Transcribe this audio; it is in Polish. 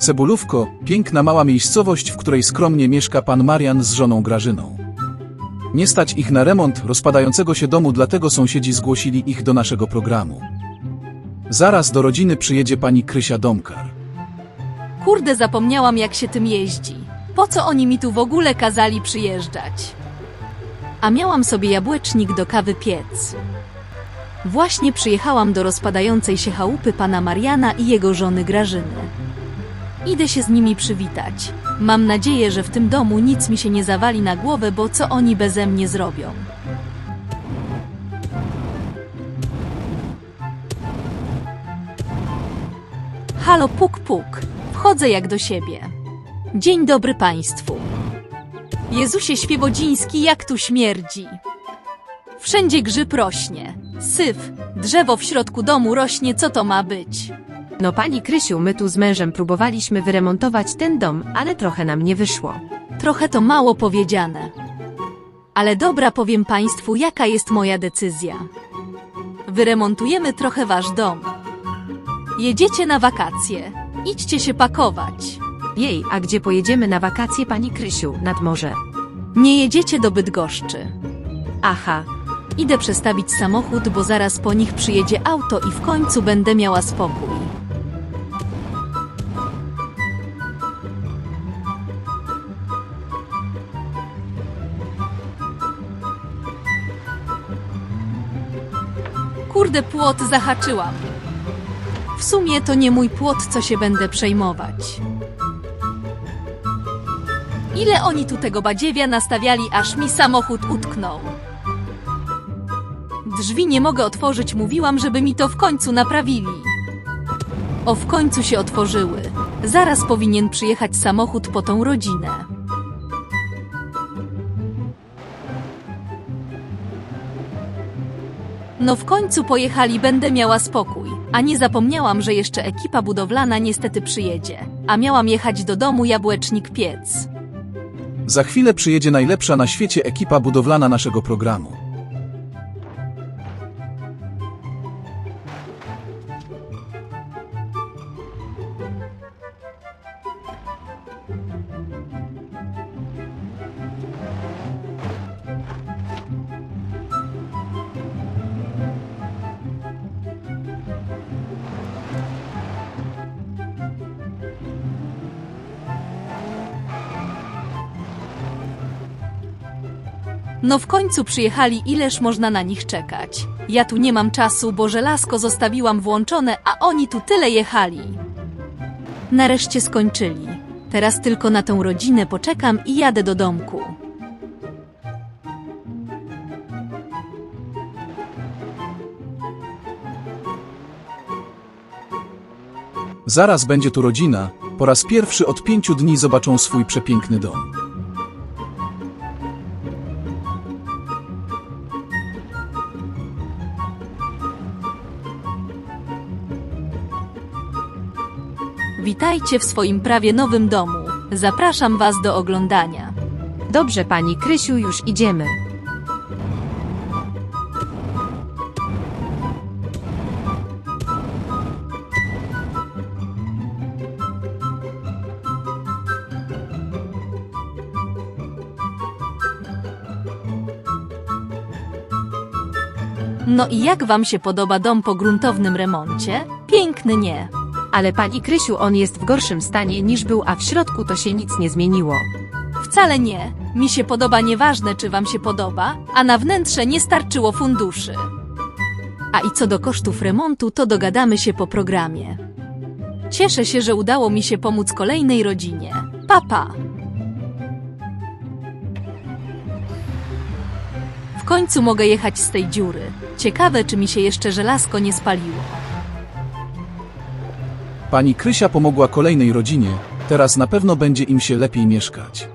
Cebulówko, piękna mała miejscowość, w której skromnie mieszka pan Marian z żoną Grażyną. Nie stać ich na remont rozpadającego się domu, dlatego sąsiedzi zgłosili ich do naszego programu. Zaraz do rodziny przyjedzie pani Krysia Domkar. Kurde, zapomniałam jak się tym jeździ. Po co oni mi tu w ogóle kazali przyjeżdżać? A miałam sobie jabłecznik do kawy piec. Właśnie przyjechałam do rozpadającej się chałupy pana Mariana i jego żony Grażyny. Idę się z nimi przywitać. Mam nadzieję, że w tym domu nic mi się nie zawali na głowę, bo co oni beze mnie zrobią? Halo, puk, puk. Wchodzę jak do siebie. Dzień dobry państwu. Jezusie Świebodziński, jak tu śmierdzi. Wszędzie grzyb rośnie. Syf. Drzewo w środku domu rośnie, co to ma być? No pani Krysiu, my tu z mężem próbowaliśmy wyremontować ten dom, ale trochę nam nie wyszło. Trochę to mało powiedziane. Ale dobra, powiem państwu, jaka jest moja decyzja. Wyremontujemy trochę wasz dom. Jedziecie na wakacje. Idźcie się pakować. Jej, a gdzie pojedziemy na wakacje pani Krysiu, nad morze? Nie jedziecie do Bydgoszczy. Aha, Idę przestawić samochód, bo zaraz po nich przyjedzie auto i w końcu będę miała spokój. Kurde, płot zahaczyłam. W sumie to nie mój płot, co się będę przejmować. Ile oni tu tego badziewia nastawiali, aż mi samochód utknął. Drzwi nie mogę otworzyć, mówiłam, żeby mi to w końcu naprawili. O, w końcu się otworzyły. Zaraz powinien przyjechać samochód po tą rodzinę. No w końcu pojechali, będę miała spokój. A nie zapomniałam, że jeszcze ekipa budowlana niestety przyjedzie. A miałam jechać do domu jabłecznik piec. Za chwilę przyjedzie najlepsza na świecie ekipa budowlana naszego programu. No w końcu przyjechali, ileż można na nich czekać. Ja tu nie mam czasu, bo żelazko zostawiłam włączone, a oni tu tyle jechali. Nareszcie skończyli. Teraz tylko na tą rodzinę poczekam i jadę do domku. Zaraz będzie tu rodzina, po raz pierwszy od pięciu dni zobaczą swój przepiękny dom. Witajcie w swoim prawie nowym domu. Zapraszam Was do oglądania. dobrze pani Krysiu, już idziemy. No i jak Wam się podoba dom po gruntownym remoncie? Piękny, nie? Ale pani Krysiu, on jest w gorszym stanie niż był, a w środku to się nic nie zmieniło. Wcale nie. Mi się podoba, nieważne czy wam się podoba, a na wnętrze nie starczyło funduszy. A i co do kosztów remontu, to dogadamy się po programie. Cieszę się, że udało mi się pomóc kolejnej rodzinie. Papa! W końcu mogę jechać z tej dziury. Ciekawe, czy mi się jeszcze żelazko nie spaliło. Pani Krysia pomogła kolejnej rodzinie, teraz na pewno będzie im się lepiej mieszkać.